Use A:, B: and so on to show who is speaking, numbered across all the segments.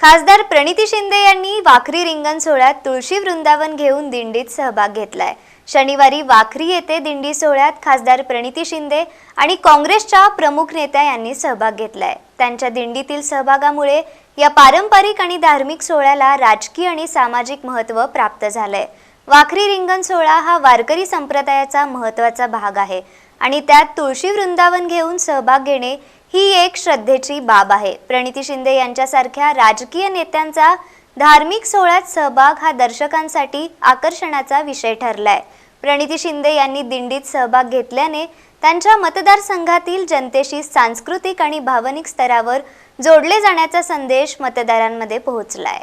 A: खासदार प्रणिती शिंदे यांनी वाखरी रिंगण सोहळ्यात तुळशी वृंदावन घेऊन दिंडीत सहभाग घेतलाय. शनिवारी वाखरी येथे दिंडी सोहळ्यात खासदार प्रणिती शिंदे आणि काँग्रेसच्या प्रमुख नेत्या यांनी सहभाग घेतलाय. त्यांच्या दिंडीतील सहभागामुळे या पारंपरिक आणि धार्मिक सोहळ्याला राजकीय आणि सामाजिक महत्त्व प्राप्त झालंय. वाखरी रिंगण सोहळा हा वारकरी संप्रदायाचा महत्त्वाचा भाग आहे आणि त्यात तुळशी वृंदावन घेऊन सहभाग घेणे ही एक श्रद्धेची बाब आहे. प्रणिती शिंदे यांच्यासारख्या राजकीय नेत्यांचा धार्मिक सोहळ्यात सहभाग हा दर्शकांसाठी आकर्षणाचा विषय ठरलाय. प्रणिती शिंदे यांनी दिंडीत सहभाग घेतल्याने त्यांच्या मतदारसंघातील जनतेशी सांस्कृतिक आणि भावनिक स्तरावर जोडले जाण्याचा संदेश मतदारांमध्ये पोहोचलाय.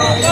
B: go, go.